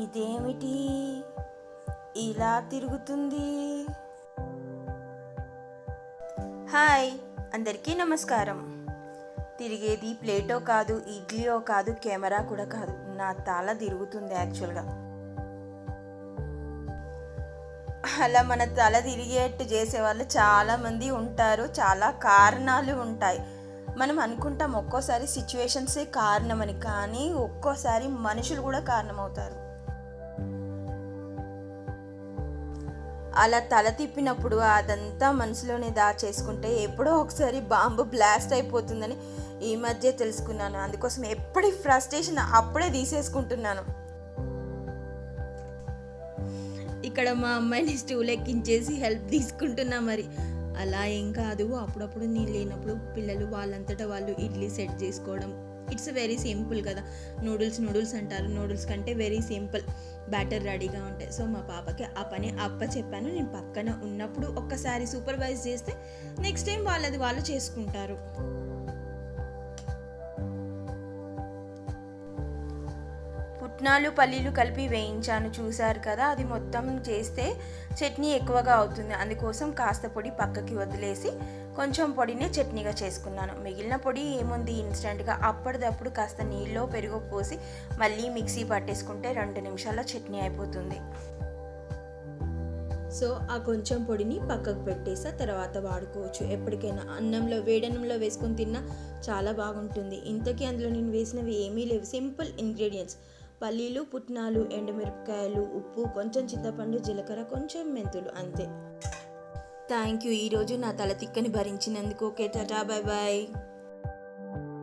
ఇదేమిటి? ఇలా తిరుగుతుంది. హాయ్ అందరికీ నమస్కారం. తిరిగేది ప్లేటో కాదు ఇడ్లీయో కాదు కెమెరా కూడా కాదు. నా తల తిరుగుతుంది యాక్చువల్గా. అలా మన తల తిరిగేట్టు చేసే వాళ్ళు చాలామంది ఉంటారు. చాలా కారణాలు ఉంటాయి. మనం అనుకుంటాం ఒక్కోసారి సిచ్యువేషన్సే కారణమని కానీ ఒక్కోసారి మనుషులు కూడా కారణమవుతారు. అలా తల తిప్పినప్పుడు అదంతా మనసులోనే దాచేసుకుంటే ఎప్పుడో ఒకసారి బాంబు బ్లాస్ట్ అయిపోతుందని ఈ మధ్య తెలుసుకున్నాను. అందుకోసం ఎప్పటి ఫ్రస్ట్రేషన్ అప్పుడే తీసేసుకుంటున్నాను. ఇక్కడ మా అమ్మాయిని స్టూల్ ఎక్కించేసి హెల్ప్ తీసుకుంటున్నా మరి. అలా ఏం కాదు. అప్పుడప్పుడు నేను లేనప్పుడు పిల్లలు వాళ్ళంతటా వాళ్ళు ఇడ్లీ సెట్ చేసుకోవడం ఇట్స్ వెరీ సింపుల్ కదా. నూడిల్స్ నూడిల్స్ అంటారు. నూడిల్స్ కంటే వెరీ సింపుల్ బ్యాటర్ రెడీగా ఉంటాయి. సో మా పాపకి ఆ పని అప్ప చెప్పాను. నేను పక్కన ఉన్నప్పుడు ఒక్కసారి సూపర్వైజ్ చేస్తే నెక్స్ట్ టైం వాళ్ళది వాళ్ళు చేసుకుంటారు. పుట్నాలు పల్లీలు కలిపి వేయించాను. చూశారు కదా అది మొత్తం చేస్తే చట్నీ ఎక్కువగా అవుతుంది. అందుకోసం కాస్త పొడి పక్కకి వదిలేసి కొంచెం పొడినే చట్నీగా చేసుకున్నాను. మిగిలిన పొడి ఏముంది? ఇన్స్టెంట్గా అప్పటిదప్పుడు కాస్త నీళ్ళలో పెరుగు పోసి మళ్ళీ మిక్సీ పట్టేసుకుంటే రెండు నిమిషాల్లో చట్నీ అయిపోతుంది. సో ఆ కొంచెం పొడిని పక్కకు పెట్టేసా తర్వాత వాడుకోవచ్చు. ఎప్పటికైనా అన్నంలో వేడన్నంలో వేసుకొని తిన్నా చాలా బాగుంటుంది. ఇంతకీ అందులో నేను వేసినవి ఏమీ లేవు. Simple ingredients. పల్లీలు పుట్నాలు ఎండుమిరపకాయలు ఉప్పు కొంచెం చింతపండు జీలకర్ర కొంచెం మెంతులు అంతే. థ్యాంక్ యూ ఈరోజు నా తల తిక్కని భరించినందుకు. Okay tata bye bye